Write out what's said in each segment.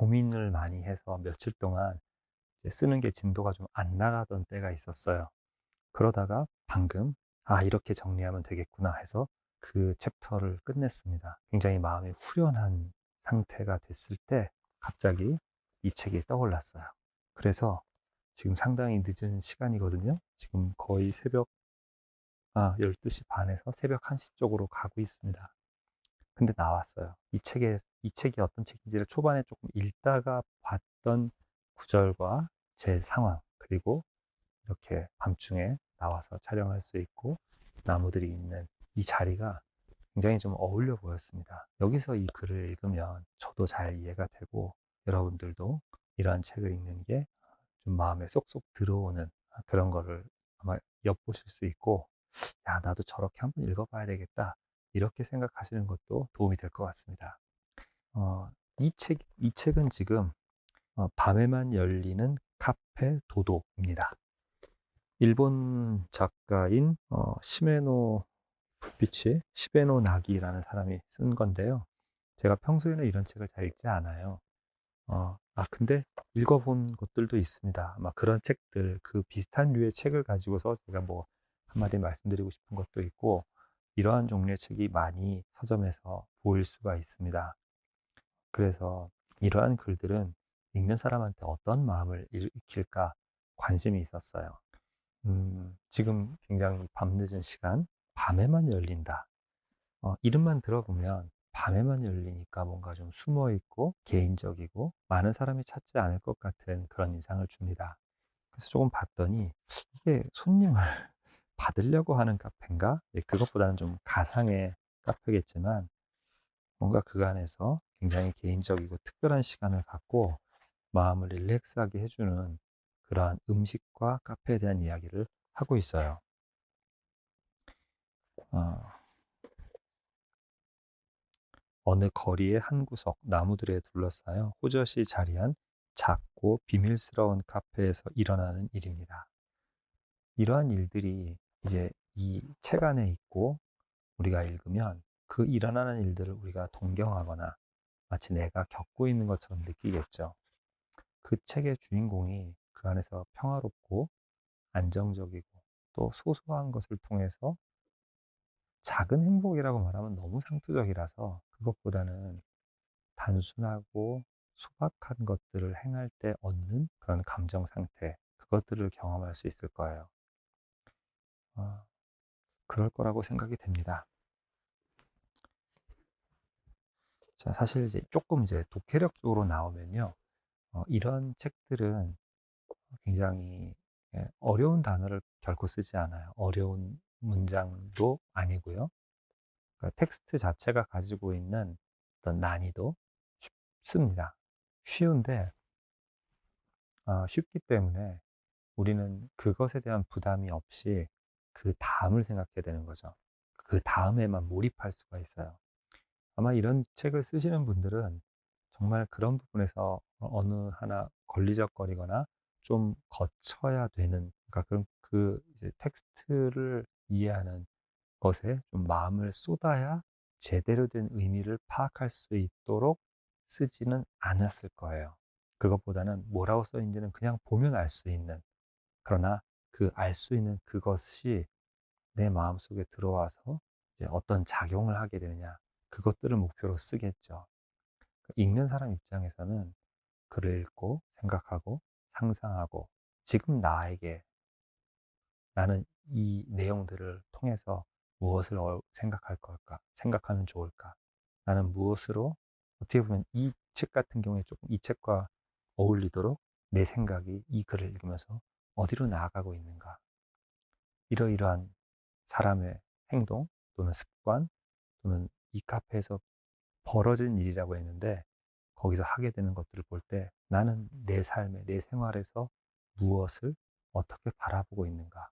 고민을 많이 해서 며칠 동안 쓰는 게 진도가 좀 안 나가던 때가 있었어요. 그러다가 방금 '아 이렇게 정리하면 되겠구나.' 해서 그 챕터를 끝냈습니다. 굉장히 마음이 후련한 상태가 됐을 때 갑자기 이 책이 떠올랐어요. 그래서 지금 상당히 늦은 시간이거든요. 지금 거의 새벽 아 12시 반에서 새벽 1시 쪽으로 가고 있습니다. 근데 나왔어요. 이 책에 이 책이 어떤 책인지를 초반에 조금 읽다가 봤던 구절과 제 상황 그리고 이렇게 밤중에 나와서 촬영할 수 있고 나무들이 있는 이 자리가 굉장히 좀 어울려 보였습니다. 여기서 이 글을 읽으면 저도 잘 이해가 되고 여러분들도 이러한 책을 읽는 게 좀 마음에 쏙쏙 들어오는 그런 거를 아마 엿보실 수 있고 야 나도 저렇게 한번 읽어봐야 되겠다 이렇게 생각하시는 것도 도움이 될 것 같습니다. 어, 이 책, 이 책은 지금 어, 밤에만 열리는 카페 도도입니다. 일본 작가인 어, 시메노 불빛이 시베노 나기라는 사람이 쓴 건데요. 제가 평소에는 이런 책을 잘 읽지 않아요. 어, 아, 근데 읽어본 것들도 있습니다. 아마 그런 책들, 그 비슷한 류의 책을 가지고서 제가 뭐 한마디 말씀드리고 싶은 것도 있고, 이러한 종류의 책이 많이 서점에서 보일 수가 있습니다. 그래서 이러한 글들은 읽는 사람한테 어떤 마음을 일으킬까 관심이 있었어요. 음, 지금 굉장히 밤늦은 시간, 밤에만 열린다. 어, 이름만 들어보면 밤에만 열리니까 뭔가 좀 숨어 있고 개인적이고 많은 사람이 찾지 않을 것 같은 그런 인상을 줍니다. 그래서 조금 봤더니 이게 손님을 받으려고 하는 카페인가? 네, 그것보다는 좀 가상의 카페겠지만 뭔가 그 안에서 굉장히 개인적이고 특별한 시간을 갖고 마음을 릴렉스하게 해주는 그러한 음식과 카페에 대한 이야기를 하고 있어요. 어, 어느 거리의 한 구석 나무들에 둘러싸여 호젓이 자리한 작고 비밀스러운 카페에서 일어나는 일입니다. 이러한 일들이 이제 이 책 안에 있고 우리가 읽으면 그 일어나는 일들을 우리가 동경하거나 마치 내가 겪고 있는 것처럼 느끼겠죠. 그 책의 주인공이 그 안에서 평화롭고 안정적이고 또 소소한 것을 통해서 작은 행복이라고 말하면 너무 상투적이라서 그것보다는 단순하고 소박한 것들을 행할 때 얻는 그런 감정 상태, 그것들을 경험할 수 있을 거예요. 어, 그럴 거라고 생각이 됩니다. 자, 사실 이제 조금 이제 독해력 쪽으로 나오면요. 어, 이런 책들은 굉장히 예, 어려운 단어를 결코 쓰지 않아요. 어려운 문장도 아니고요. 그러니까 텍스트 자체가 가지고 있는 어떤 난이도 쉽습니다. 쉬운데 어, 쉽기 때문에 우리는 그것에 대한 부담이 없이 그 다음을 생각해야 되는 거죠. 그 다음에만 몰입할 수가 있어요. 아마 이런 책을 쓰시는 분들은 정말 그런 부분에서 어느 하나 걸리적거리거나 좀 거쳐야 되는, 그러니까 그런 그 이제 텍스트를 이해하는 것에 좀 마음을 쏟아야 제대로 된 의미를 파악할 수 있도록 쓰지는 않았을 거예요. 그것보다는 뭐라고 써 있는지는 그냥 보면 알 수 있는, 그러나 그 알 수 있는 그것이 내 마음속에 들어와서 어떤 작용을 하게 되느냐, 그것들을 목표로 쓰겠죠. 읽는 사람 입장에서는 글을 읽고 생각하고 상상하고 지금 나에게 나는 이 내용들을 통해서 무엇을 어, 생각할 걸까? 생각하면 좋을까? 나는 무엇으로 어떻게 보면 이 책 같은 경우에 조금 이 책과 어울리도록 내 생각이 이 글을 읽으면서 어디로 나아가고 있는가? 이러이러한 사람의 행동 또는 습관 또는 이 카페에서 벌어진 일이라고 했는데 거기서 하게 되는 것들을 볼 때 나는 내 삶에, 내 생활에서 무엇을 어떻게 바라보고 있는가?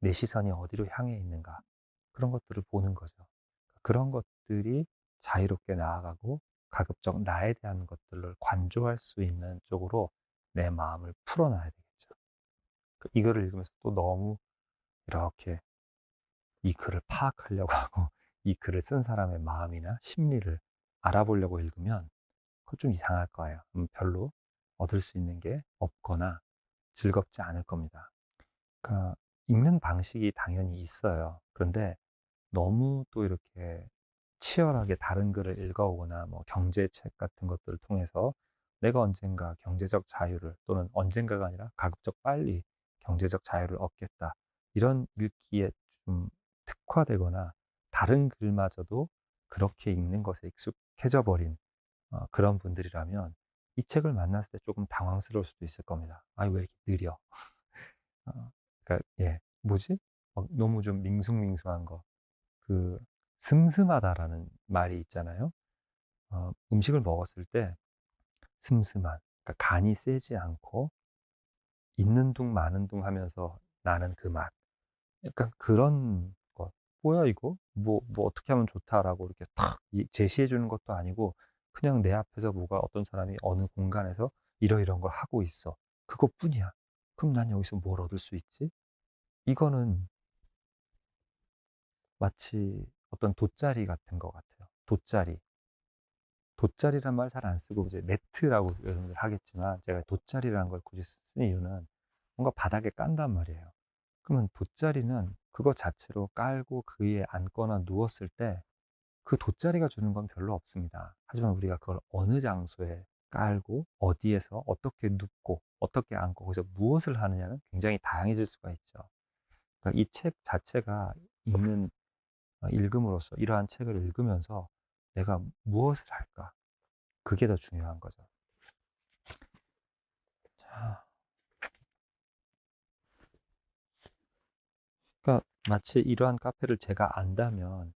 내 시선이 어디로 향해 있는가? 그런 것들을 보는 거죠. 그런 것들이 자유롭게 나아가고 가급적 나에 대한 것들을 관조할 수 있는 쪽으로 내 마음을 풀어놔야 되겠죠. 그 이거를 읽으면서 또 너무 이렇게 이 글을 파악하려고 하고 이 글을 쓴 사람의 마음이나 심리를 알아보려고 읽으면 그거 좀 이상할 거예요. 음, 별로 얻을 수 있는 게 없거나 즐겁지 않을 겁니다. 그러니까 읽는 방식이 당연히 있어요. 그런데 너무 또 이렇게 치열하게 다른 글을 읽어오거나 뭐 경제책 같은 것들을 통해서 내가 언젠가 경제적 자유를 또는 언젠가가 아니라 가급적 빨리 경제적 자유를 얻겠다. 이런 읽기에 좀 특화되거나 다른 글마저도 그렇게 읽는 것에 익숙해져 버린 어, 그런 분들이라면 이 책을 만났을 때 조금 당황스러울 수도 있을 겁니다. 아, 왜 이렇게 느려? 어, 그러니까 예, 뭐지? 막 너무 좀 밍숭밍숭한 거. 그 슴슴하다라는 말이 있잖아요. 어, 음식을 먹었을 때 슴슴한, 그러니까 간이 세지 않고 있는 둥 마는 둥 하면서 나는 그 맛. 약간 그런 것. 뭐야 이거? 뭐, 뭐 어떻게 하면 좋다라고 이렇게 탁 제시해 주는 것도 아니고 그냥 내 앞에서 뭐가 어떤 사람이 어느 공간에서 이러이러한 걸 하고 있어. 그것뿐이야. 그럼 난 여기서 뭘 얻을 수 있지? 이거는 마치 어떤 돗자리 같은 것 같아요. 돗자리. 돗자리란 말 잘 안 쓰고 이제 매트라고 여러분들 하겠지만 제가 돗자리라는 걸 굳이 쓴 이유는 뭔가 바닥에 깐단 말이에요. 그러면 돗자리는 그거 자체로 깔고 그 위에 앉거나 누웠을 때 그 돗자리가 주는 건 별로 없습니다. 하지만 우리가 그걸 어느 장소에 깔고 어디에서 어떻게 눕고 어떻게 앉고 거기서 무엇을 하느냐는 굉장히 다양해질 수가 있죠. 그러니까 이 책 자체가 읽는 어, 읽음으로써 이러한 책을 읽으면서 내가 무엇을 할까? 그게 더 중요한 거죠. 자. 그러니까 마치 이러한 카페를 제가 안다면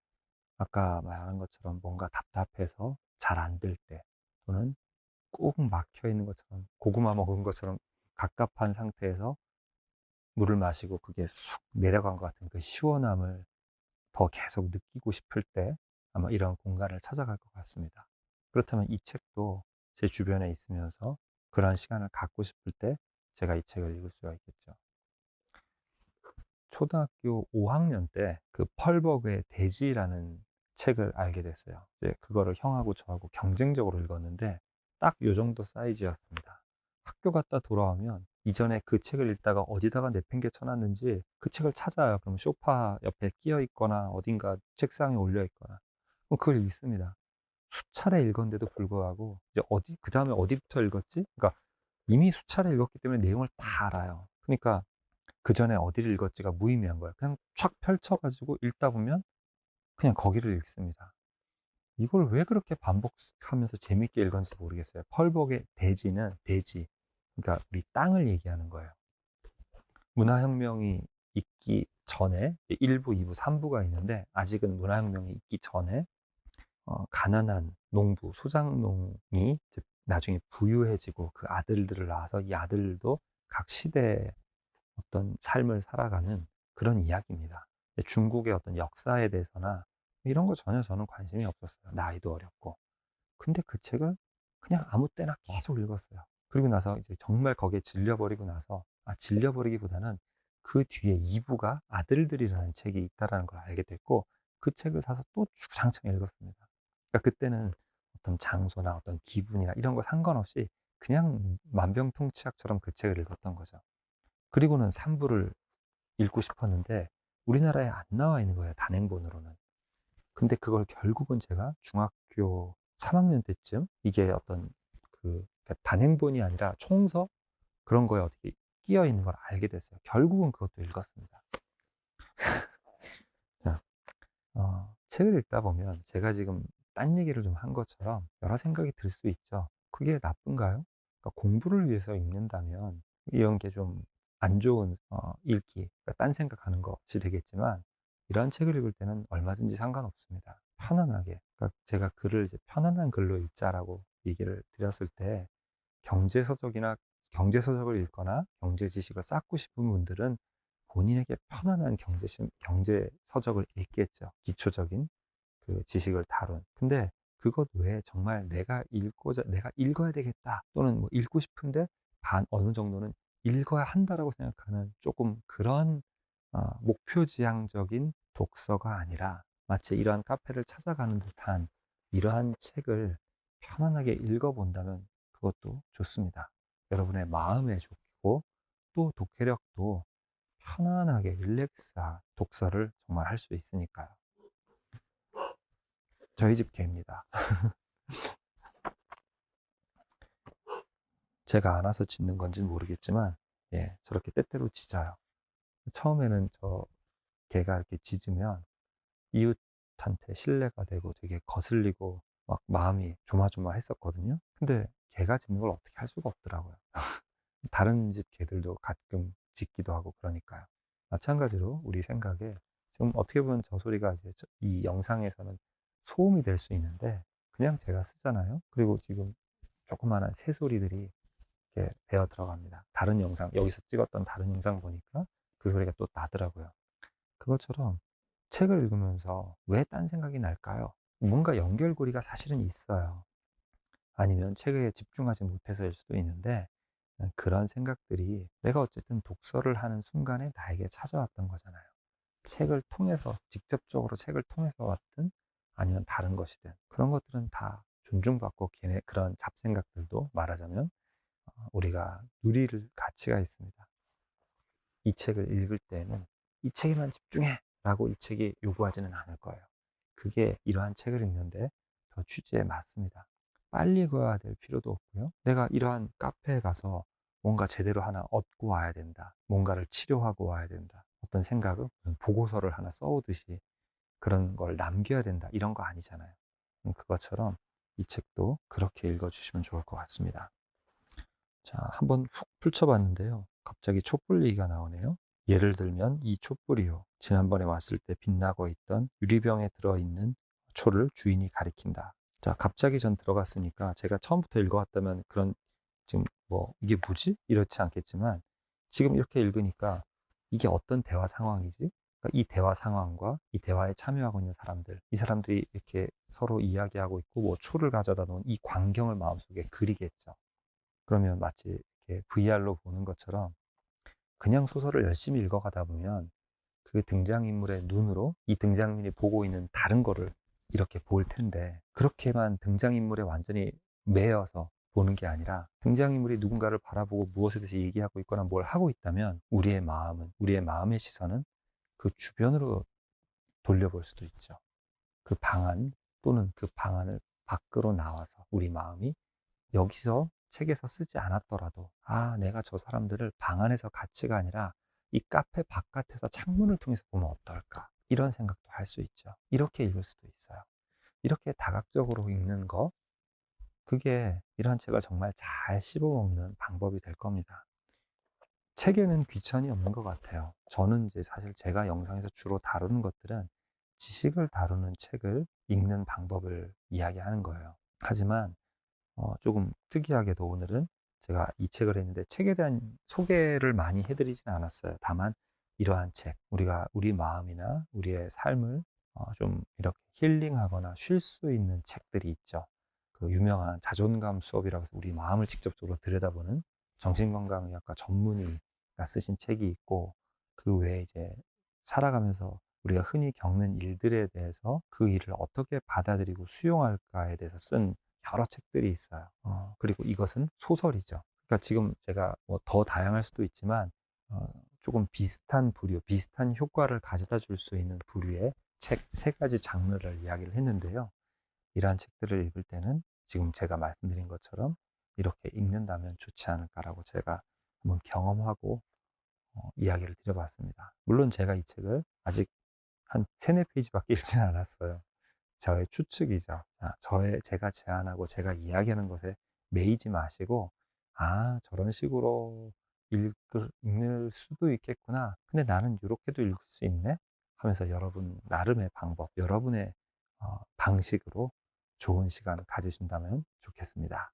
아까 말한 것처럼 뭔가 답답해서 잘 안 될 때 또는 꼭 막혀 있는 것처럼 고구마 먹은 것처럼 갑갑한 상태에서 물을 마시고 그게 쑥 내려간 것 같은 그 시원함을 더 계속 느끼고 싶을 때 아마 이런 공간을 찾아갈 것 같습니다. 그렇다면 이 책도 제 주변에 있으면서 그러한 시간을 갖고 싶을 때 제가 이 책을 읽을 수가 있겠죠. 초등학교 5학년 때 그 펄버그의 대지라는 책을 알게 됐어요. 이제 그거를 형하고 저하고 경쟁적으로 읽었는데 딱 요 정도 사이즈였습니다. 학교 갔다 돌아오면 이전에 그 책을 읽다가 어디다가 내팽개 쳐 놨는지 그 책을 찾아요. 그럼 소파 옆에 끼어 있거나 어딘가 책상에 올려 있거나 그걸 읽습니다. 수차례 읽었는데도 불구하고 이제 어디 그 다음에 어디부터 읽었지? 그러니까 이미 수차례 읽었기 때문에 내용을 다 알아요. 그러니까 그 전에 어디를 읽었지가 무의미한 거예요. 그냥 촥 펼쳐가지고 읽다 보면 그냥 거기를 읽습니다. 이걸 왜 그렇게 반복하면서 재밌게 읽었는지 모르겠어요. 펄복의 대지는 대지, 그러니까 우리 땅을 얘기하는 거예요. 문화혁명이 있기 전에 1부, 2부, 3부가 있는데 아직은 문화혁명이 있기 전에 어, 가난한 농부, 소장농이 나중에 부유해지고 그 아들들을 낳아서 이 아들도 각 시대의 어떤 삶을 살아가는 그런 이야기입니다. 중국의 어떤 역사에 대해서나 이런 거 전혀 저는 관심이 없었어요. 나이도 어렸고. 근데 그 책을 그냥 아무 때나 계속 읽었어요. 그리고 나서 이제 정말 거기에 질려버리고 나서, 아, 질려버리기보다는 그 뒤에 2부가 아들들이라는 책이 있다라는 걸 알게 됐고, 그 책을 사서 또 주장창 읽었습니다. 그러니까 그때는 어떤 장소나 어떤 기분이나 이런 거 상관없이 그냥 만병통치약처럼 그 책을 읽었던 거죠. 그리고는 3부를 읽고 싶었는데 우리나라에 안 나와 있는 거예요. 단행본으로는. 근데 그걸 결국은 제가 중학교 3학년 때쯤 이게 어떤 그 그러니까 단행본이 아니라 총서 그런 거에 어떻게 끼어 있는 걸 알게 됐어요. 결국은 그것도 읽었습니다. 자, 어, 책을 읽다 보면 제가 지금 딴 얘기를 좀 한 것처럼 여러 생각이 들 수 있죠. 그게 나쁜가요? 그러니까 공부를 위해서 읽는다면 이런 게 좀 안 좋은 어, 읽기, 그러니까 딴 생각하는 것이 되겠지만 이러한 책을 읽을 때는 얼마든지 상관없습니다. 편안하게. 그러니까 제가 글을 이제 편안한 글로 읽자라고 얘기를 드렸을 때 경제서적이나 경제서적을 읽거나 경제 지식을 쌓고 싶은 분들은 본인에게 편안한 경제, 경제서적을 읽겠죠. 기초적인 그 지식을 다룬. 근데 그것 외에 정말 내가 읽고자, 내가 읽어야 되겠다. 또는 뭐 읽고 싶은데 반 어느 정도는 읽어야 한다라고 생각하는 조금 그런 어, 목표지향적인 독서가 아니라 마치 이러한 카페를 찾아가는 듯한 이러한 책을 편안하게 읽어본다면 그것도 좋습니다. 여러분의 마음에 좋고 또 독해력도 편안하게 릴렉스한 독서를 정말 할 수 있으니까요. 저희 집 개입니다. 제가 안 와서 짖는 건지는 모르겠지만, 예, 저렇게 때때로 짖어요. 처음에는 저 개가 이렇게 짖으면 이웃한테 신뢰가 되고 되게 거슬리고 막 마음이 조마조마했었거든요. 근데 개가 짖는 걸 어떻게 할 수가 없더라고요. 다른 집 개들도 가끔 짖기도 하고 그러니까요. 마찬가지로 우리 생각에 지금 어떻게 보면 저 소리가 이제 이 영상에서는 소음이 될 수 있는데 그냥 제가 쓰잖아요. 그리고 지금 조그마한 새소리들이 이렇게 배어 들어갑니다. 다른 영상, 여기서 찍었던 다른 영상 보니까 그 소리가 또 나더라고요. 그것처럼 책을 읽으면서 왜 딴 생각이 날까요? 뭔가 연결고리가 사실은 있어요. 아니면 책에 집중하지 못해서일 수도 있는데 그런 생각들이 내가 어쨌든 독서를 하는 순간에 나에게 찾아왔던 거잖아요. 책을 통해서 직접적으로 책을 통해서 왔든 아니면 다른 것이든 그런 것들은 다 존중받고 걔네 그런 잡생각들도 말하자면 어, 우리가 누릴 가치가 있습니다. 이 책을 읽을 때는 이 책에만 집중해 라고 이 책이 요구하지는 않을 거예요. 그게 이러한 책을 읽는데 더 취지에 맞습니다. 빨리 읽어야 될 필요도 없고요. 내가 이러한 카페에 가서 뭔가 제대로 하나 얻고 와야 된다. 뭔가를 치료하고 와야 된다. 어떤 생각은 보고서를 하나 써오듯이 그런 걸 남겨야 된다. 이런 거 아니잖아요. 음, 그것처럼 이 책도 그렇게 읽어주시면 좋을 것 같습니다. 자, 한번 훅 펼쳐봤는데요. 갑자기 촛불 얘기가 나오네요. 예를 들면 이 촛불이요. 지난번에 왔을 때 빛나고 있던 유리병에 들어있는 초를 주인이 가리킨다. 자, 갑자기 전 들어갔으니까 제가 처음부터 읽어왔다면 그런 지금 뭐 이게 뭐지? 이렇지 않겠지만 지금 이렇게 읽으니까 이게 어떤 대화 상황이지? 그러니까 이 대화 상황과 이 대화에 참여하고 있는 사람들, 이 사람들이 이렇게 서로 이야기하고 있고 뭐 초를 가져다 놓은 이 광경을 마음속에 그리겠죠. 그러면 마치 이렇게 VR로 보는 것처럼 그냥 소설을 열심히 읽어가다 보면 그 등장인물의 눈으로 이 등장인물이 보고 있는 다른 거를 이렇게 볼 텐데 그렇게만 등장인물에 완전히 매여서 보는 게 아니라 등장인물이 누군가를 바라보고 무엇에 대해서 얘기하고 있거나 뭘 하고 있다면 우리의 마음은 우리의 마음의 시선은 그 주변으로 돌려볼 수도 있죠. 그 방안 또는 그 방안을 밖으로 나와서 우리 마음이 여기서 책에서 쓰지 않았더라도 아 내가 저 사람들을 방 안에서 가치가 아니라 이 카페 바깥에서 창문을 통해서 보면 어떨까 이런 생각도 할 수 있죠. 이렇게 읽을 수도 있어요. 이렇게 다각적으로 읽는 거 그게 이런 책을 정말 잘 씹어먹는 방법이 될 겁니다. 책에는 귀천이 없는 것 같아요. 저는 이제 사실 제가 영상에서 주로 다루는 것들은 지식을 다루는 책을 읽는 방법을 이야기하는 거예요. 하지만 어, 조금 특이하게도 오늘은 제가 이 책을 했는데 책에 대한 소개를 많이 해드리진 않았어요. 다만 이러한 책, 우리가 우리 마음이나 우리의 삶을 어, 좀 이렇게 힐링하거나 쉴 수 있는 책들이 있죠. 그 유명한 자존감 수업이라고 해서 우리 마음을 직접적으로 들여다보는 정신건강의학과 전문의가 쓰신 책이 있고 그 외에 이제 살아가면서 우리가 흔히 겪는 일들에 대해서 그 일을 어떻게 받아들이고 수용할까에 대해서 쓴 여러 책들이 있어요. 어, 그리고 이것은 소설이죠. 그러니까 지금 제가 뭐 더 다양할 수도 있지만 어, 조금 비슷한 부류, 비슷한 효과를 가져다 줄 수 있는 부류의 책 세 가지 장르를 이야기를 했는데요. 이러한 책들을 읽을 때는 지금 제가 말씀드린 것처럼 이렇게 읽는다면 좋지 않을까라고 제가 한번 경험하고 어, 이야기를 드려봤습니다. 물론 제가 이 책을 아직 한 세네 페이지밖에 읽지는 않았어요. 저의 추측이죠. 자, 저의 제가 제안하고 제가 이야기하는 것에 매이지 마시고 아 저런 식으로 읽을, 읽을 수도 있겠구나. 근데 나는 이렇게도 읽을 수 있네. 하면서 여러분 나름의 방법, 여러분의 어, 방식으로 좋은 시간 가지신다면 좋겠습니다.